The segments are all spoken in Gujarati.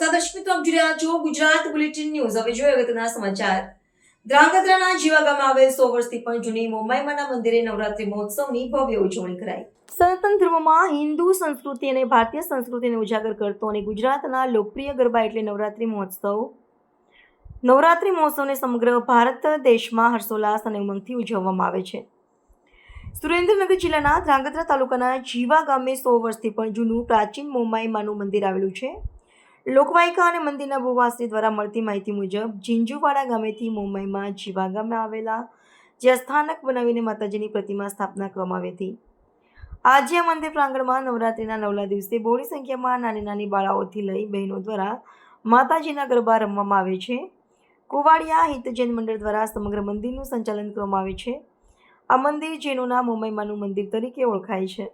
રહ્યા છો, ગુજરાત બુલેટિન ન્યૂઝ. હવે જોઈએ અગત્યના સમાચાર. ધ્રાંગધ્રાના જીવા ગામમાં આવેલ સો વર્ષથી પણ જૂની મોમાઈમાના મંદિરે નવરાત્રી મહોત્સવની ભવ્ય ઉજવણી કરાઈ. સનાતન ધર્મમાં હિન્દુ સંસ્કૃતિ અને ભારતીય સંસ્કૃતિને ઉજાગર કરતો અને ગુજરાતના લોકપ્રિય ગરબા એટલે નવરાત્રી મહોત્સવ. નવરાત્રી મહોત્સવને સમગ્ર ભારત દેશમાં હર્ષોલ્લાસ અને ઉમંગથી ઉજવવામાં આવે છે. સુરેન્દ્રનગર જિલ્લાના ધ્રાંગધ્રા તાલુકાના જીવા ગામે સો વર્ષથી પણ જૂનું પ્રાચીન મોમાઈમાનું મંદિર આવેલું છે. લોકવાયકા અને મંદિરના ભૂવાસી દ્વારા મળતી માહિતી મુજબ ઝીંઝુવાડા ગામેથી મુંબઈમાં જીવા ગામે આવેલા, જ્યાં સ્થાનક બનાવીને માતાજીની પ્રતિમા સ્થાપના કરવામાં આવી હતી. આજે મંદિર પ્રાંગણમાં નવરાત્રિના નવલા દિવસે બહોળી સંખ્યામાં નાની નાની બાળાઓથી લઈ બહેનો દ્વારા માતાજીના ગરબા રમવામાં આવે છે. કુવાડિયા હિત જૈન મંડળ દ્વારા સમગ્ર મંદિરનું સંચાલન કરવામાં આવે છે. આ મંદિર જૈનોના મુંબઈમાંનું મંદિર તરીકે ઓળખાય છે.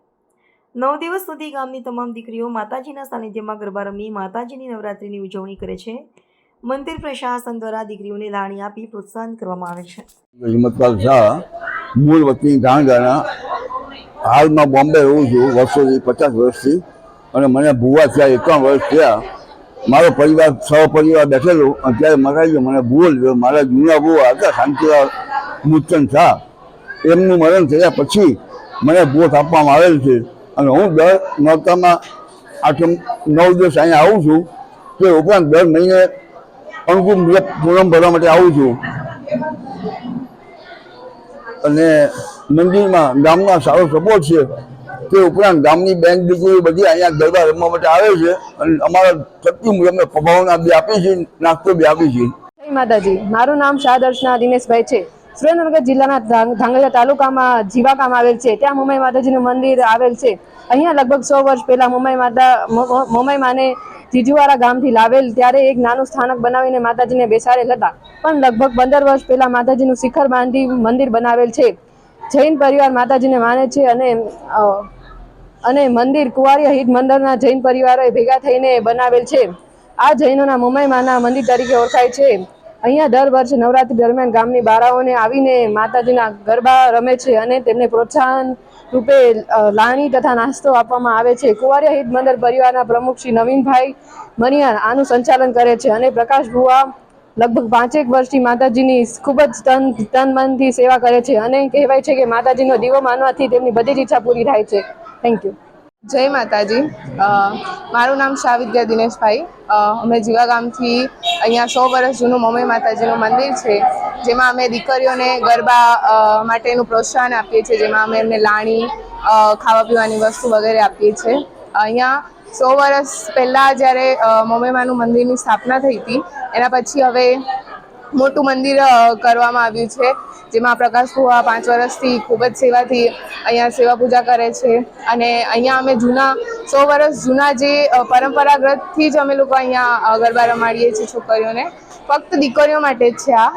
નવ દિવસ સુધી ગામની તમામ દીકરીઓ માતાજીના સાનિધ્યમાં ગરબા રમી માતાજીની નવરાત્રિની ઉજવણી કરે છે. મંદિર પ્રશાસન દ્વારા દીકરીઓને લાણી આપી પ્રોત્સાહન કરવામાં આવે છે. હિંમતપાલ શાહ, મૂળ વતની ગાંગાના હાલમાં બોમ્બે રહું છું, વર્ષોથી પચાસ વર્ષથી. અને મને ભૂવા થયા, એકાવન વર્ષ થયા. મારો પરિવાર સહપરિવાર બેઠેલો. અત્યારે ત્યારે મરાઈ મને ભૂવો લીધો. મારા જૂના ભૂવા હતા, શાંતિલાલ મૂર્ચન શાહ. એમનું મરણ થયા પછી મને ભૂત આપવામાં આવેલ છે. અને હું દર નોરતામાં આઠ નવ દિવસ અહીંયા આવું છું, તે ઉપરાંત દર મહિને અનુકૂળ મુજબ ભરવા માટે આવું છું. અને મંદિરમાં ગામના સારો સપોર્ટ છે. તે ઉપરાંત ગામની બેંક દીકરીઓ બધી અહીંયા ગરબા રમવા માટે આવે છે અને અમારા શક્તિ મુજબ પ્રભાવના બી આપી છે, નાસ્તો બી આપી છે. માતાજી. મારું નામ શાહ દર્શના દિનેશભાઈ છે. સુરેન્દ્રનગર જિલ્લાના ધાંગધ્રા તાલુકામાં જીવા ગામ આવેલ છે. ત્યાં મુંબઈ માતાજીનું મંદિર આવેલ છે. અહીંયા લગભગ સો વર્ષ પહેલા મુંબઈ માતા મુંબઈ માને જીજુવાડા ગામથી લાવેલ ત્યારે એક નાનું સ્થાનક બનાવીને માતાજીને બેસાડેલ હતા. પણ લગભગ પંદર વર્ષ પહેલા માતાજીનું શિખર બાંધી મંદિર બનાવેલ છે. જૈન પરિવાર માતાજીને માને છે અને અને મંદિર કુંવારિયા હિત મંદિરના જૈન પરિવારોએ ભેગા થઈને બનાવેલ છે. આ જૈનોના મુંબઈમાંના મંદિર તરીકે ઓળખાય છે. અહીંયા દર વર્ષે નવરાત્રી દરમિયાન ગામની બાળાઓને આવીને માતાજીના ગરબા રમે છે અને તેમને પ્રોત્સાહન રૂપે લાણી તથા નાસ્તો આપવામાં આવે છે. કુંવારિયા હિત મંદિર પરિવારના પ્રમુખ શ્રી નવીનભાઈ મનિયાર આનું સંચાલન કરે છે અને પ્રકાશ ભુવા લગભગ પાંચેક વર્ષથી માતાજીની ખૂબ જ તન તન મનથી સેવા કરે છે અને કહેવાય છે કે માતાજીનો દીવો માનવાથી તેમની બધી જ ઈચ્છા પૂરી થાય છે. થેન્ક યુ જય માતાજી. મારું નામ શાવિદ્યા દિનેશભાઈ. અમે જીવા ગામથી અહીંયા સો વર્ષ જૂનું મમ્મી માતાજીનું મંદિર છે, જેમાં અમે દીકરીઓને ગરબા માટેનું પ્રોત્સાહન આપીએ છીએ, જેમાં અમે એમને લાણી ખાવા પીવાની વસ્તુ વગેરે આપીએ છીએ. અહીંયા સો વર્ષ પહેલાં જ્યારે મમ્મીમાનું મંદિરની સ્થાપના થઈ હતી, એના પછી હવે મોટું મંદિર કરવામાં આવ્યું છે, જેમાં પ્રકાશ ભુવા પાંચ વર્ષથી ખૂબ જ સેવાથી અહીંયા સેવા પૂજા કરે છે. અને અહીંયા અમે જૂના, સો વર્ષ જૂના જે પરંપરાગતથી જ અમે લોકો અહીંયા ગરબા રમાડીએ છીએ છોકરીઓને. ફક્ત દીકરીઓ માટે જ છે આ.